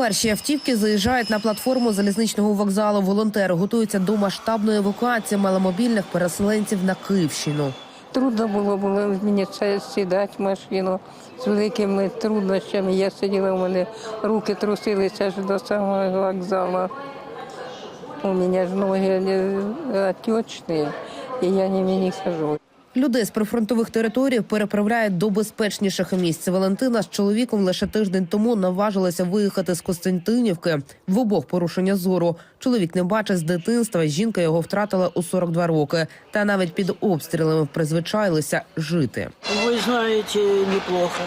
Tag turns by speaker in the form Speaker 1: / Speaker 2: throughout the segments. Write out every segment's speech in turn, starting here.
Speaker 1: Перші автівки заїжджають на платформу залізничного вокзалу. Волонтери готуються до масштабної евакуації маломобільних переселенців на Київщину.
Speaker 2: Трудно було, було мені сідати в машину з великими труднощами. Я сиділа, у мене руки трусилися аж до самого вокзалу. У мене ж ноги отечні, і я не хожу.
Speaker 1: Людей з прифронтових територій переправляють до безпечніших місць. Валентина з чоловіком лише тиждень тому наважилася виїхати з Костянтинівки. В обох порушення зору. Чоловік не бачить з дитинства. Жінка його втратила у 42 роки. Та навіть під обстрілами призвичайлися жити.
Speaker 3: Вы знаете, неплохо.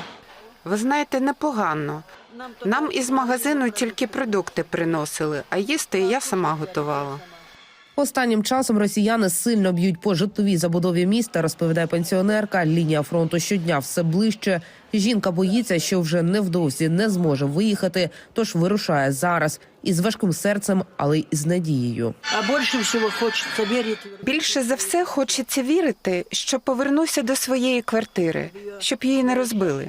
Speaker 4: Ви знаєте, непогано. Нам із магазину тільки продукти приносили, а їсти я сама готувала.
Speaker 1: Останнім часом росіяни сильно б'ють по житловій забудові міста, розповідає пенсіонерка. Лінія фронту щодня все ближче. Жінка боїться, що вже невдовзі не зможе виїхати, тож вирушає зараз із важким серцем, але й з надією.
Speaker 3: А больше всего хочется верить.
Speaker 4: Більше за все хочеться вірити, що повернуся до своєї квартири, щоб її не розбили.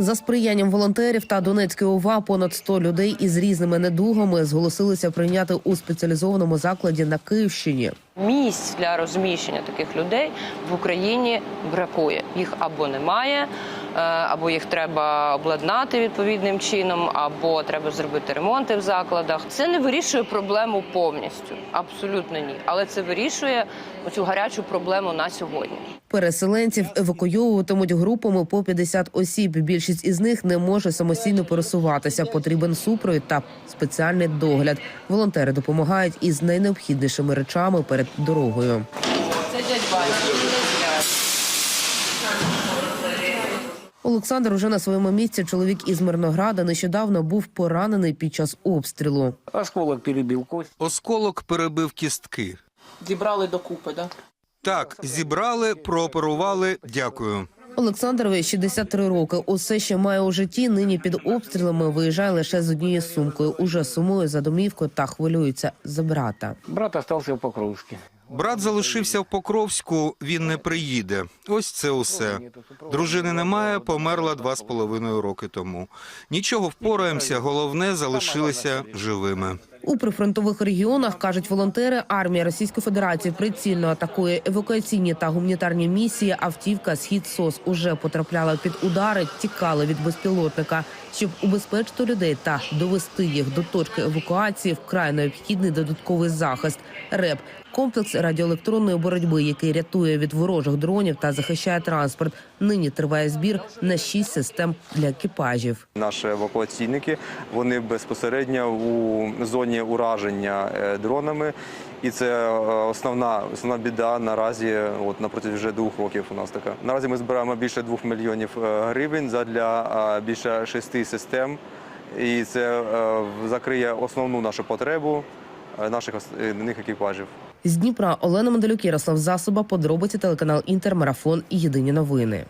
Speaker 1: За сприянням волонтерів та Донецької ОВА понад 100 людей із різними недугами зголосилися прийняти у спеціалізованому закладі на Київщині.
Speaker 5: місць для розміщення таких людей в Україні бракує. Їх або немає, або їх треба обладнати відповідним чином, або треба зробити ремонти в закладах. Це не вирішує проблему повністю, абсолютно ні. Але це вирішує цю гарячу проблему на сьогодні.
Speaker 1: Переселенців евакуйовуватимуть групами по 50 осіб. Більшість із них не може самостійно пересуватися. Потрібен супровід та спеціальний догляд. Волонтери допомагають із найнеобхіднішими речами перед дорогою.
Speaker 5: Це дядь
Speaker 1: Олександр уже на своєму місці. Чоловік із Мирнограда нещодавно був поранений під час обстрілу.
Speaker 6: Осколок перебил кость.
Speaker 7: Осколок перебив кістки.
Speaker 8: Зібрали докупи, да?
Speaker 7: Так, зібрали, прооперували. Дякую.
Speaker 1: Олександрові 63 роки. Усе, що має у житті, нині під обстрілами виїжджає лише з однією сумкою. Уже сумує за домівкою та хвилюється за брата.
Speaker 6: Брат остался в Покровске.
Speaker 7: Брат залишився в Покровську. Він не приїде. Ось це усе. Дружини немає, померла два з половиною роки тому. Нічого впораємося. Головне залишилися живими.
Speaker 1: У прифронтових регіонах кажуть волонтери, армія Російської Федерації прицільно атакує евакуаційні та гуманітарні місії. Автівка Схід СОС уже потрапляла під удари, тікали від безпілотника. Щоб убезпечити людей та довести їх до точки евакуації, вкрай необхідний додатковий захист. РЕП комплекс радіоелектронної боротьби, який рятує від ворожих дронів та захищає транспорт. Нині триває збір на шість систем для екіпажів.
Speaker 9: Наші евакуаційники вони безпосередньо у зоні ураження е, дронами, і це е, основна основна біда наразі. От напроти вже двох років у нас така. Наразі ми збираємо більше двох мільйонів е, гривень задля більше шести систем, і це закриє основну нашу потребу наших ос- е, них екіпажів.
Speaker 1: З Дніпра Олена Мандалюк, Ярослав Засоба, подробиці телеканал Інтермарафон і Єдині новини.